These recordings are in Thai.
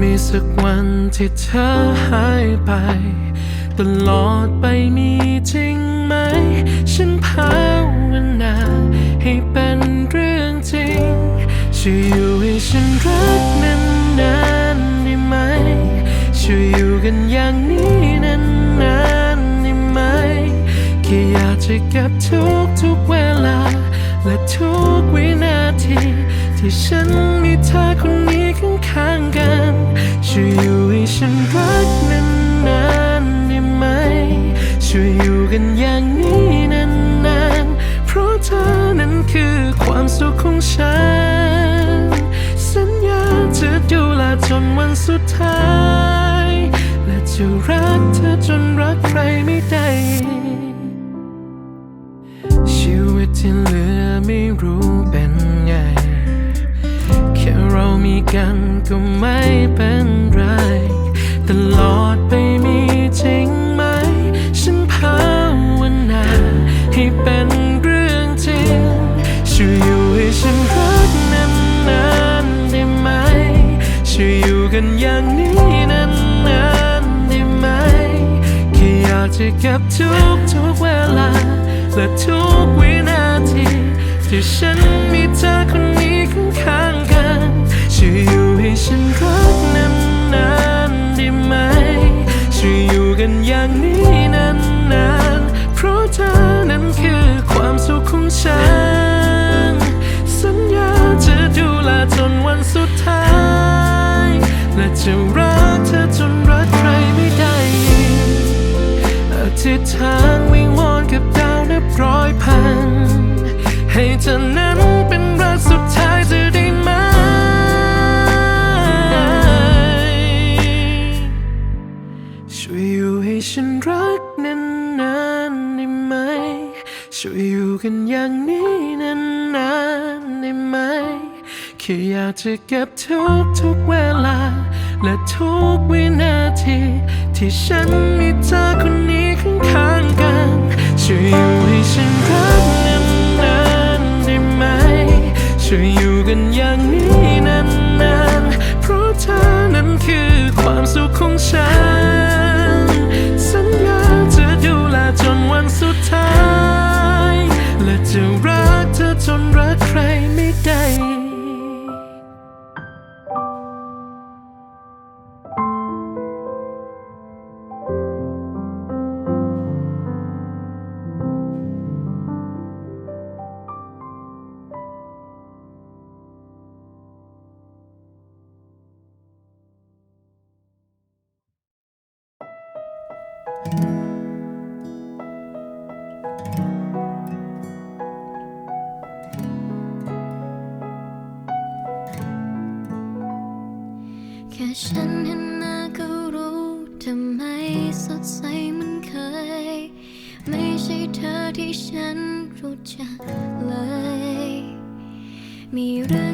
มีสักวันที่เธอหายไป ตลอดไปมีจริงไหม ฉันภาวนาให้เป็นเรื่องจริงช่วยอยู่ให้ฉันรักนานๆได้ไหมช่วยอยู่กันอย่างนี้นานๆได้ไหมแค่อยากจะเก็บทุกทุกๆเวลา และทุกวินาที ที่ฉันมีเธอคนนี้ข้างๆกันช่วยอยู่ให้ฉันรักนานๆได้ไหม ช่วยอยู่กันอย่างนี้นานๆ เพราะเธอนั้นคือความสุขของฉัน สัญญาจะดูแลจนวันสุดท้าย และจะรักเธอจนรักใครไม่ได้ชีวิตที่เหลือไม่รู้เป็น มีกันก็ไม่เป็นไร ตลอดไปมีจริงไหม ฉันภาวนาให้เป็นเรื่องจริงช่วยอยู่ให้ฉันรักนานๆได้ไหมช่วยอยู่กันอย่างนี้นานๆได้ไหมแค่อยากจะเก็บทุกทุกๆเวลา และทุกวินาทีที่ฉันมีเธอคน อย่างนี้นานๆ เพราะเธอนั้นคือความสุขของฉัน สัญญาจะดูแลจนวันสุดท้าย และจะรักเธอจนรักใครไม่ได้อีกอธิษฐานวิงวอนกับดาวนับร้อยพัน ให้เธอนั้นเป็น อย่างนี้นานๆได้ไหมแค่อยากจะเก็บทุกทุกๆเวลา และทุกวินาที ที่ฉันมีเธอคนนี้ข้างๆกันช่วยอยู่ให้ฉันรักนานๆได้ไหมช่วยอยู่กันอย่างนี้นานๆเพราะเธอนั้นคือความสุขของฉัน สัญญาจะดูแลจนวันสุดท้าย จะรักเธอจนรักใครไม่ ฉันเห็นหน้าก็รู้ทำไมสดใสเหมันเคย ไม่ใช่เธอที่ฉันรู้จักเลย มีเรื่อง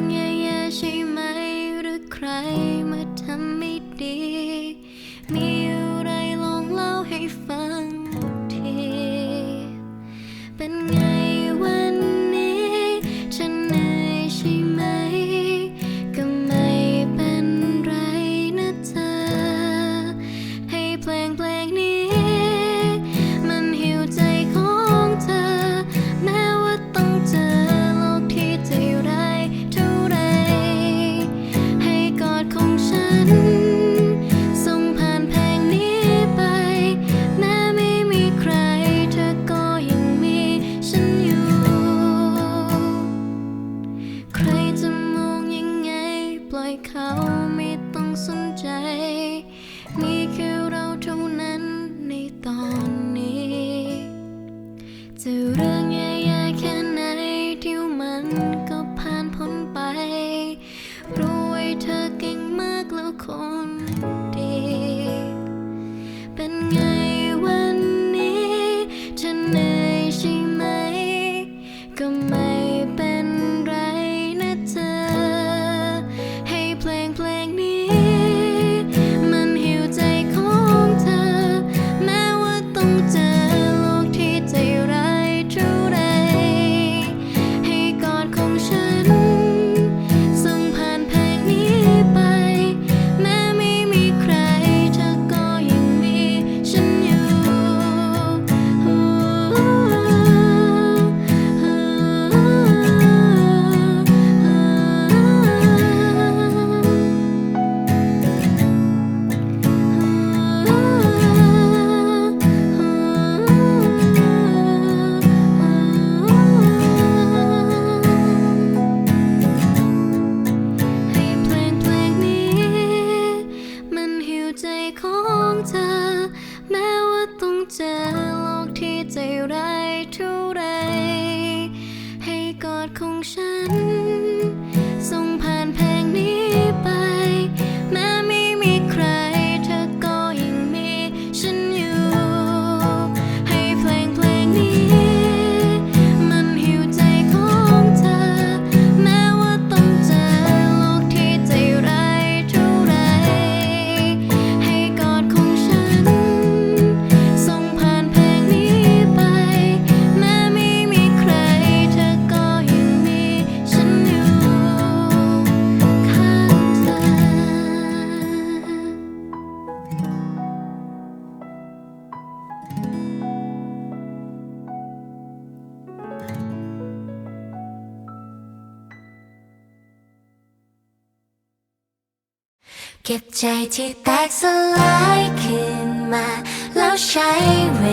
ที่แตกสลายขึ้นมา แล้วใช้เว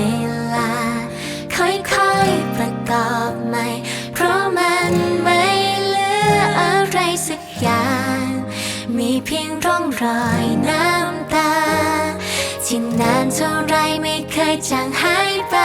ลา ค่อยๆประกอบใหม่ เพราะมันไม่เหลืออะไรสักอย่าง มีเพียงร่องรอยน้ำตา ที่นานเท่าไรไม่เคยจางหายไป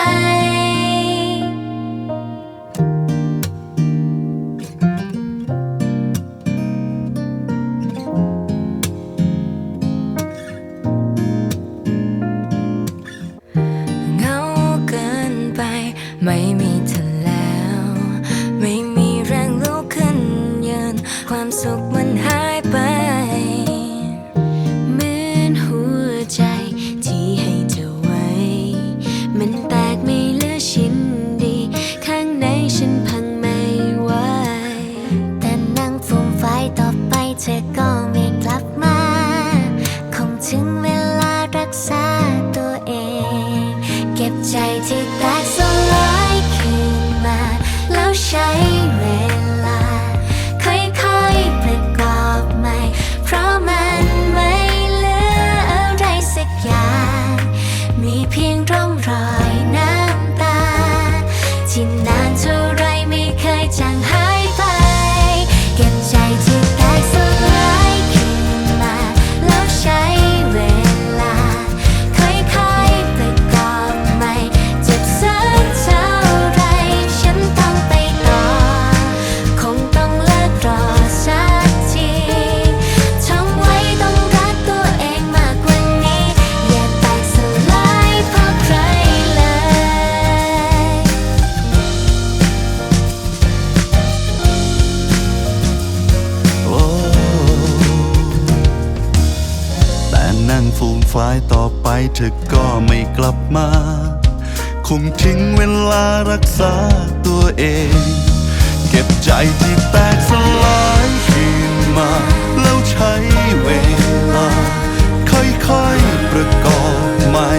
งฝายต่อไปเธอก็ไม่กลับมา คงทิ้งเวลารักษาตัวเอง เก็บใจที่แตกสลายคืนมา แล้วใช้เวลา ค่อยๆประกอบใหม่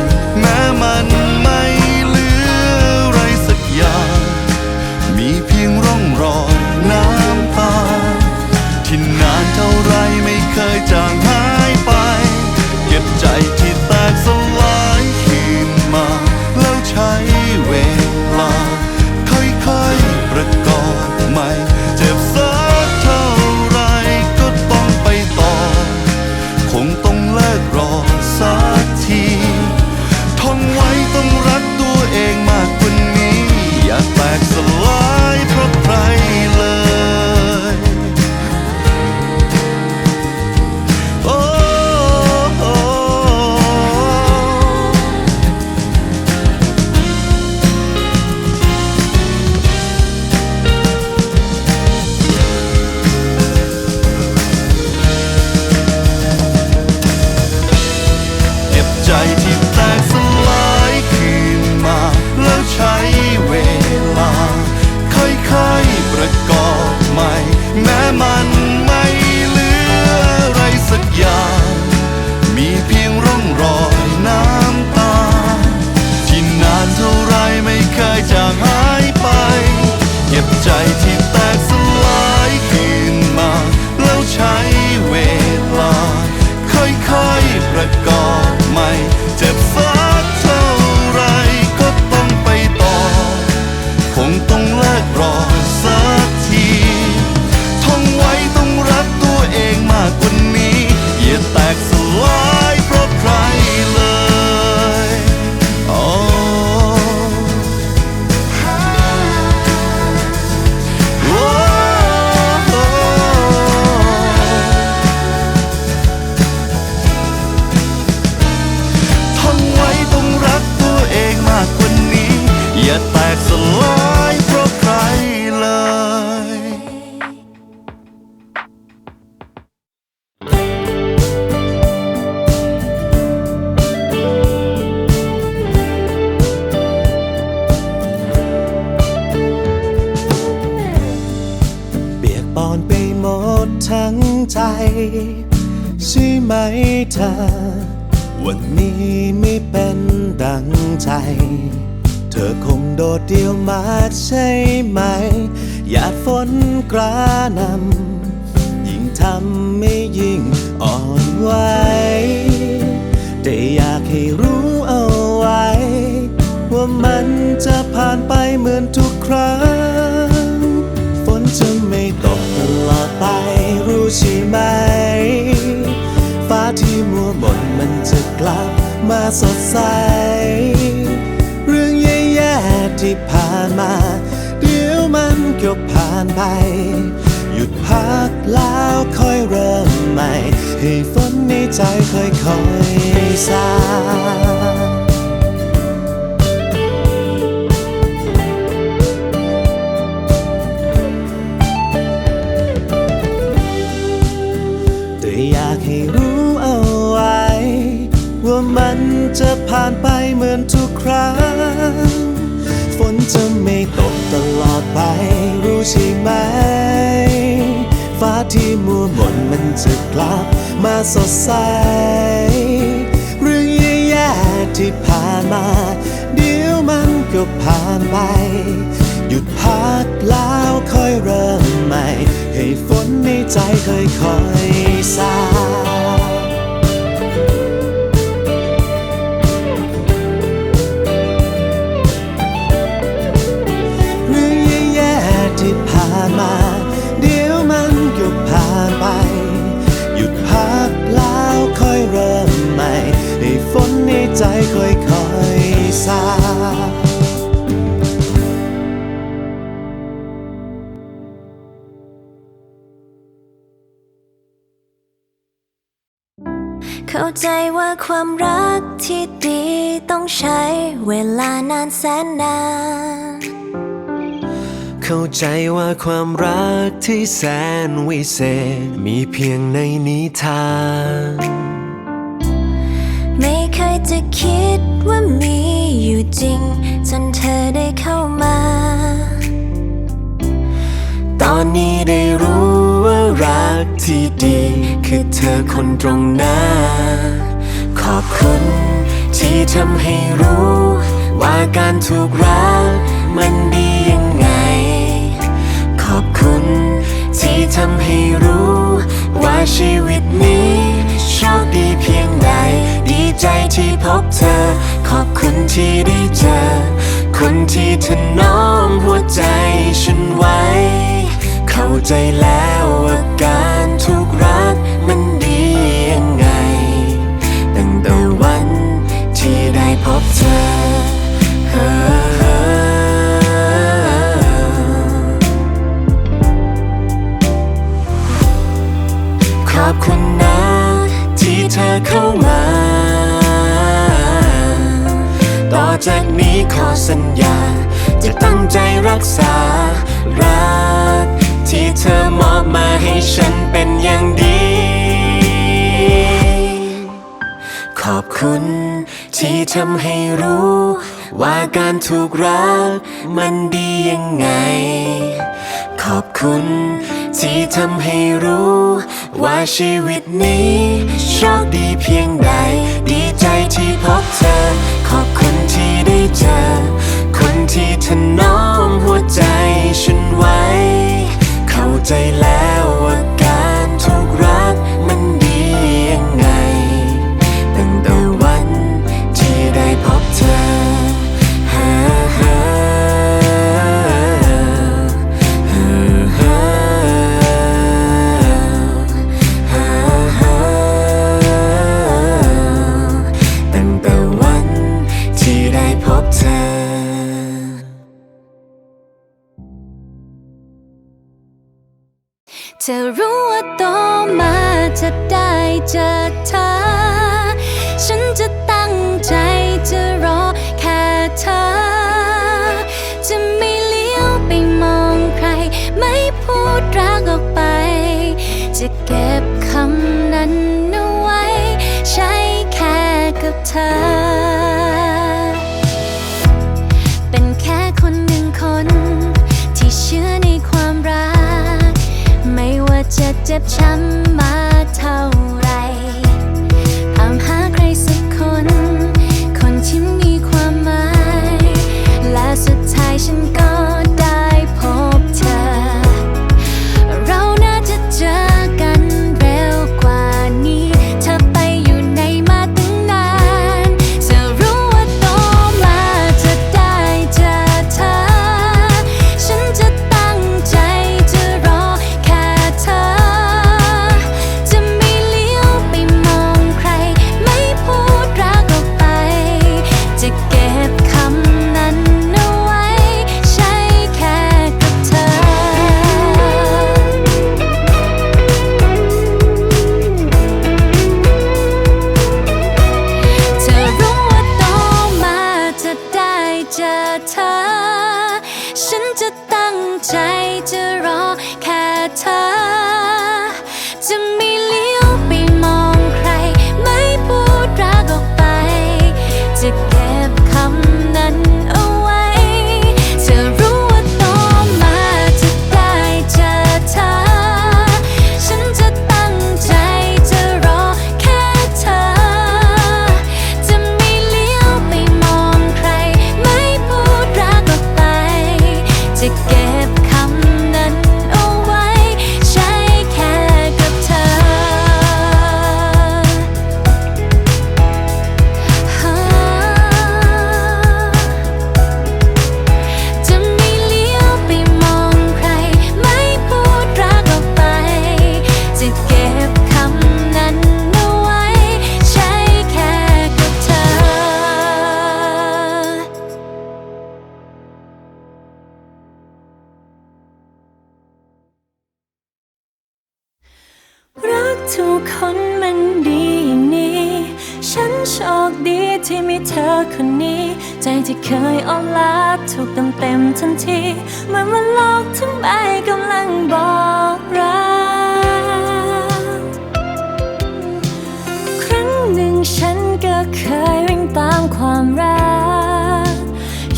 แม้มันไม่เหลืออะไรสักอย่าง มีเพียงร่องรอยน้ำตา ที่นานเท่าไรไม่เคยจาง เธอ วันนี้ไม่เป็นดังใจ เธอคงโดดเดี่ยวมากใช่ไหม หยาดฝนกระนำยิ่งทำให้ยิ่งอ่อนไหวแต่อยากให้รู้เอาไว้ ว่ามันจะผ่านไปเหมือนทุกครั้ง ฝนจะไม่ตกตลอดไปรู้ใช่ไหม ฟ้าที่มัวหมนมันจะกลับมาสดใส เรื่องแย่ๆที่ผ่านมา เดี๋ยวมันก็ผ่านไป หยุดพักแล้วค่อยเริ่มใหม่ ให้ฝนในใจค่อยๆซา จะไม่ตกตลอดไป รู้ใช่ไหม ฟ้าที่มัวหม่นมันจะกลับมาสดใส เรื่องแย่ๆที่ผ่านมา เดี๋ยวมันก็ผ่านไป หยุดพักแล้วค่อยเริ่มใหม่ ให้ฝนในใจค่อยๆซา นในใจค่อยซาเข้าใจว่าความรักที่ดีต้องใช้เวลานานแสนนาน เข้าใจว่าความรักที่แสนวิเศษ มีเพียงในนิทาน ไม่เคยจะคิดว่ามีอยู่จริง จนเธอได้เข้ามา ตอนนี้ได้รู้ว่ารักที่ดี คือเธอคนตรงหน้า ขอบคุณที่ทำให้รู้ ว่าการถูกรักมันดียังไง ขอบคุณ ที่ทำให้รู้ ว่าชีวิตนี้โชคดีเพียง ใจที่พบเธอ ขอบคุณที่ได้เจอ คนที่ถนอมหัวใจฉันไว้ เข้าใจแล้วว่าการถูกรักมันดียังไง ตั้งแต่วันที่ได้พบเธอขอบคุณนะที่เธอเข้ามา จากนี้ขอสัญญา จะตั้งใจรักษา รัก ที่เธอมอบมาให้ฉันเป็นอย่างดี ขอบคุณ ที่ทำให้รู้ ว่าการถูกรัก มันดียังไง ขอบคุณ ที่ทำให้รู้ ว่าชีวิตนี้โชคดีเพียงใด ดีใจที่พบเธอ ขอบคุณที่ได้เจอ คนที่ถนอมหัวใจฉันไว้ เข้าใจแล้วว่าการ ใจจะรอแค่เธอ จะไม่เลี้ยวไปมองใคร ไม่พูดรักออกไป จะเก็บคำนั้นเอาไว้ ใช้แค่กับเธอจะเจ็บช้ำ เคยอ่อนล้าถูกเต็มเต็มทันทีเหมือนว่าโลกทั้งใบกำลังบอกรัก ครั้งหนึ่งฉันก็เคยวิ่งตามความรัก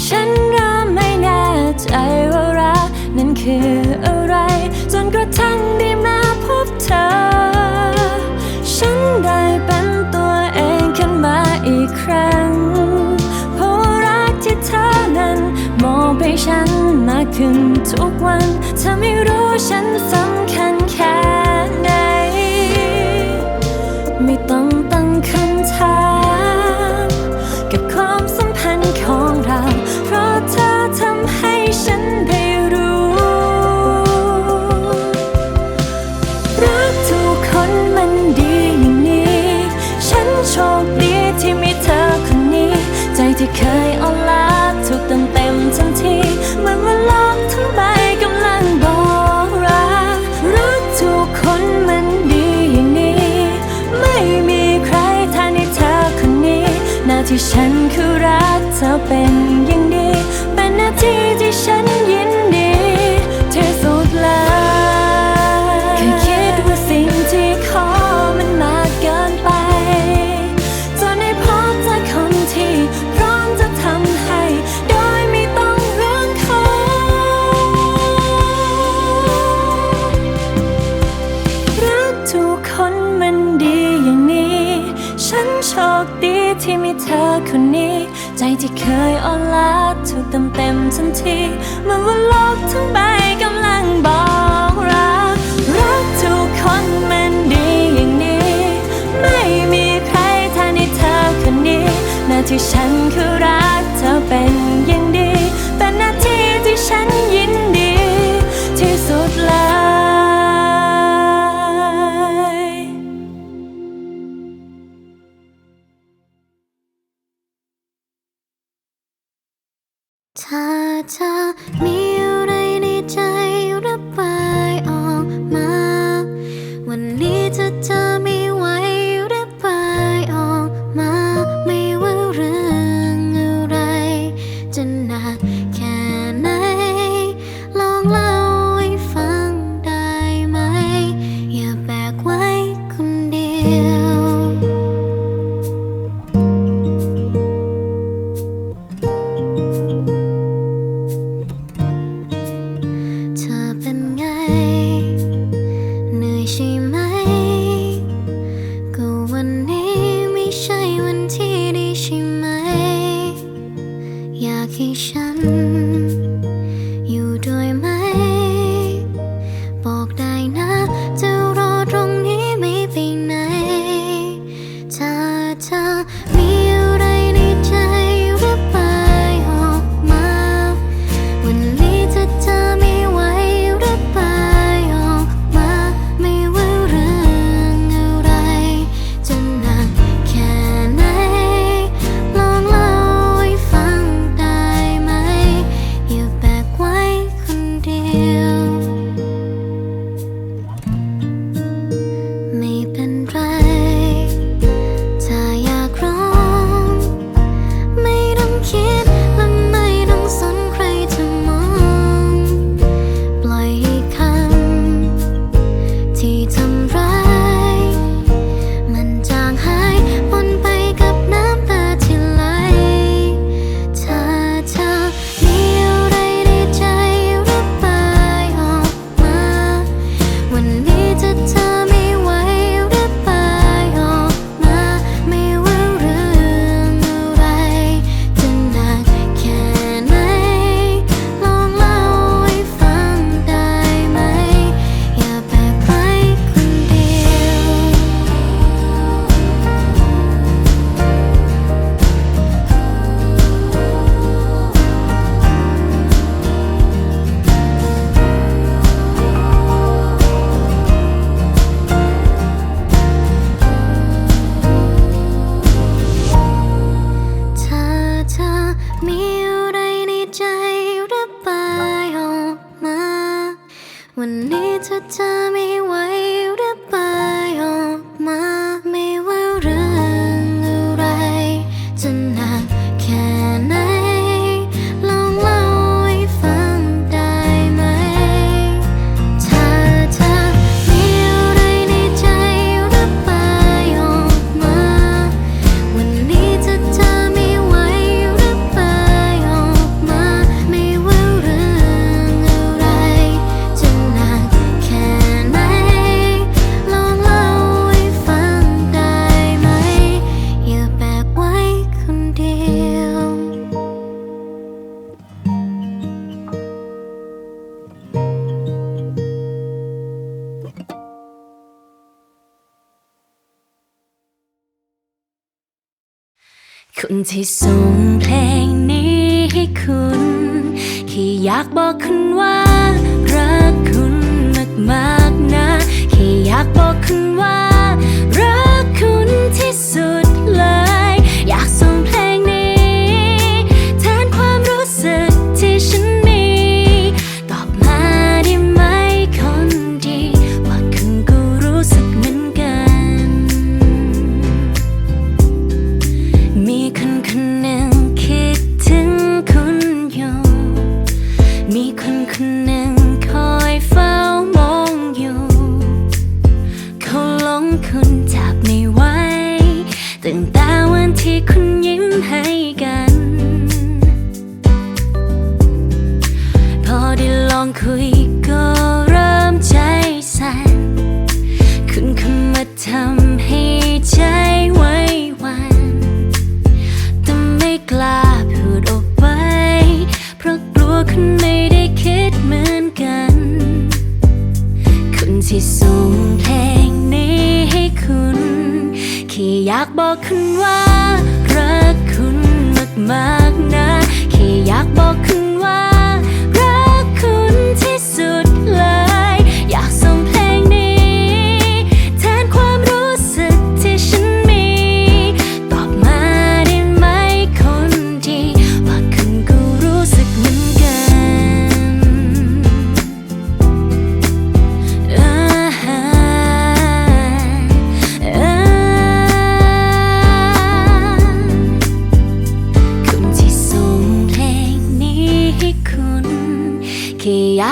ฉันเริ่มไม่แน่ใจว่ารักนั้นคืออะไร จนกระทั่งได้มาพบเธอ ฉันได้เป็นตัวเองขึ้นมาอีกครั้ง ฉันมากขึ้นทุกวันเธอไม่รู้ฉันสำคัญ ที่ฉันคือ me. คนที่ส่งเพลงนี้ให้คุณแค่อยากบอกคุณว่า รักคุณมากๆนะแค่อยากบอกคุณ องคุยก็เริ่มใจสั่นคุณเข้ามาทำให้ใจไว้วันแต่ไม่กล้าพูดออกไป เพราะกลัวคุณไม่ได้คิดเหมือนกันคนที่ส่งเพลงนี้ให้คุณแค่อยากบอกคุณว่ารักคุณมากๆ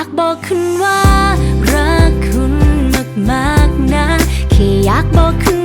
ากบอกคุณว่า รักคุณมากๆนะแค่อยากบอกคุณ